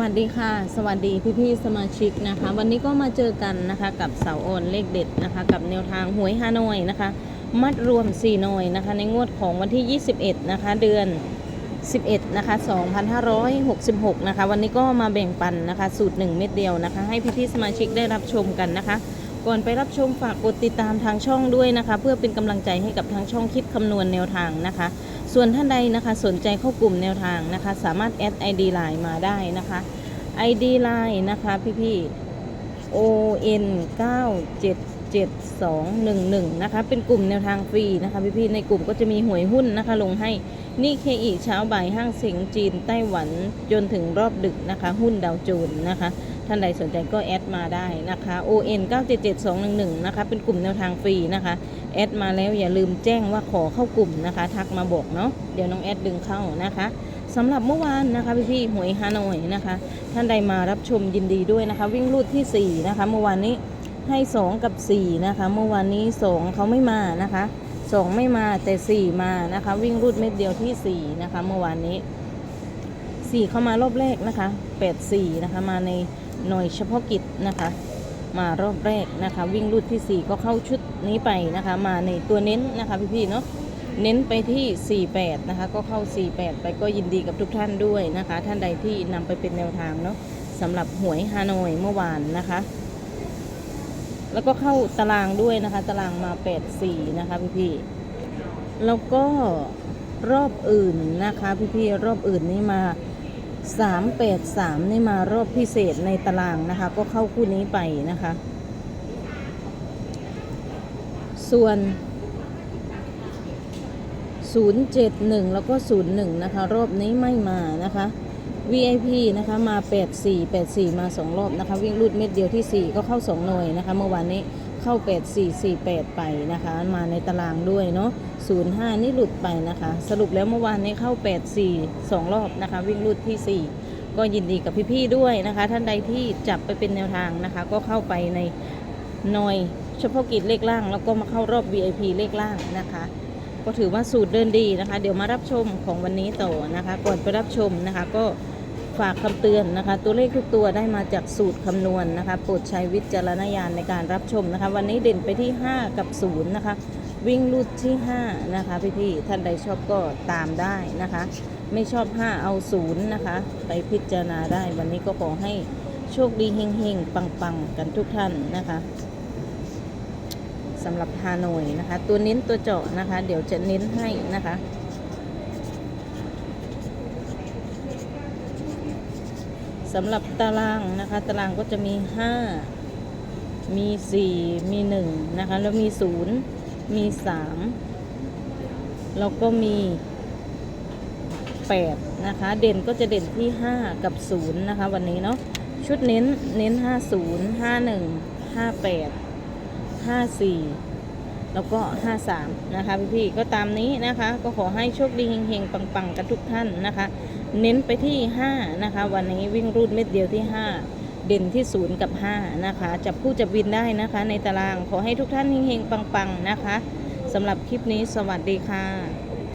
วัสดีค่ะ สวัสดีพี่ๆสมาชิกนะคะ วันนี้ก็มาเจอกันนะคะกับเสาโอนเลขเด็ดนะคะ กับแนวทางหวยฮานอยนะคะ มัดรวม4หน่วยนะคะ ในงวดของวันที่ 21 นะคะ เดือน 11 นะคะ 2566 นะคะ วันนี้ก็มาแบ่งปันนะคะ สูตร 1 เม็ดเดียวนะคะ ให้พี่ๆสมาชิกได้รับชมกันนะคะ ก่อนไปรับชมฝากกดติดตามทางช่องด้วยนะคะ เพื่อเป็นกำลังใจให้กับทางช่องคิดคำนวณแนวทางนะคะ ส่วนท่านใดนะคะสนใจเข้ากลุ่มแนวทางนะคะ สามารถแอด ID Line มาได้นะคะ ID Line นะคะพี่ๆ ON 9 7 7 2 1 1 นะคะ เป็นกลุ่มแนวทางฟรีนะคะ พี่ๆ ในกลุ่มก็จะมีหวยหุ้นนะคะ ลงให้นี่เคอีเช้าบ่ายห้างเสียงจีนไต้หวันจนถึงรอบดึกนะคะ หุ้นดาวโจนส์นะคะ ท่านใดสนใจก็แอดมาได้นะคะ ON 977211 นะคะ เป็นกลุ่มแนวทางฟรีนะคะ แอดมาแล้วอย่าลืมแจ้งว่าขอเข้ากลุ่มนะคะ ทักมาบอกเนาะ เดี๋ยวน้องแอดดึงเข้านะคะสำหรับเมื่อวานนะคะพี่พี่หวยฮานอยนะคะ ท่านใดมารับชมยินดีด้วยนะคะ วิ่งรูดที่ 4 นะคะ เมื่อวานนี้ให้ 2 กับ 4 นะคะ เมื่อวานนี้ 2เขาไม่มานะคะ 2 ไม่มาแต่ 4 มานะคะ วิ่งรูดเม็ดเดียวที่ 4 นะคะ เมื่อวานนี้ 4 เข้ามารอบแรกนะคะ 8 4 นะคะ มาในหน่วยเฉพาะกิจนะคะ มารอบแรกนะคะ วิ่งรูดที่ 4 ก็เข้าชุดนี้ไปนะคะ มาในตัวเน้นนะคะพี่ๆเนาะเน้นไปที่ 48 นะคะ ก็เข้า 48 ไปก็ยินดีกับทุกท่านด้วยนะคะ ท่านใดที่นำไปเป็นแนวทางเนาะสำหรับหวยฮานอยเมื่อวานนะคะ แล้วก็เข้าตารางด้วยนะคะ ตารางมา 84 นะคะพี่ๆแล้วก็ รอบอื่นนะคะ พี่ๆรอบอื่นนี่มา 383 นี่มารอบพิเศษในตารางนะคะ ก็เข้าคู่นี้ไปนะคะ ส่วน 071 แล้วก็ 01 นะคะ รอบนี้ไม่มานะคะ VIP นะคะมา 84 84 มา 2 รอบนะคะ วิ่งรูดเม็ดเดียวที่ 4 ก็เข้า 2 หน่วยนะคะ เมื่อวานนี้ เข้า 84 48 ไปนะคะ มาในตารางด้วยเนาะ05 นี่หลุดไปนะคะ สรุปแล้วเมื่อวานนี้เข้า 84 2 รอบนะคะ วิ่งรูดที่ 4 ก็ยินดีกับพี่ๆด้วยนะคะ ท่านใดที่จับไปเป็นแนวทางนะคะ ก็เข้าไปในหน่วยเฉพาะกิจเลขล่าง แล้วก็มาเข้ารอบ VIP เลขล่างนะคะก็ถือว่าสูตรเดินดีนะคะ เดี๋ยวมารับชมของวันนี้ต่อนะคะ ก่อนไปรับชมนะคะก็ ฝากคำเตือนนะคะ ตัวเลขทุกตัวได้มาจากสูตรคำนวณนะคะโปรดใช้วิจารณญาณในการรับชมนะคะ วันนี้เด่นไปที่ 5 กับ 0 นะคะ วิ่งลูดที่ 5 นะคะพี่ๆท่านใดชอบก็ตามได้นะคะ ไม่ชอบ 5 เอา 0 นะคะ ไปพิจารณาได้วันนี้ก็ขอให้โชคดีเฮงๆ ปังๆ กันทุกท่านนะคะสำหรับฮานอยนะคะ ตัวเน้นตัวเจาะนะคะ เดี๋ยวจะเน้นให้นะคะ สำหรับตารางนะคะ ตารางก็จะมี 5 มี 4 มี 1 นะคะ แล้วมี 0 มี 3 แล้วก็มี 8 นะคะ เด่นก็จะเด่นที่ 5 กับ 0 นะคะ วันนี้เนาะชุดเน้นเน้น 50 51 58 54 แล้วก็ 53 นะคะพี่ๆก็ตามนี้นะคะก็ขอให้โชคดีเฮงๆ ปังๆ กันทุกท่านนะคะ เน้นไปที่ 5 นะคะ วันนี้วิ่งรูดเม็ดเดียวที่ 5 เด่นที่ 0 กับ 5 นะคะ จับผู้จับวินได้นะคะ ในตารางขอให้ทุกท่านเฮงๆ ปังๆ นะคะสำหรับคลิปนี้สวัสดีค่ะ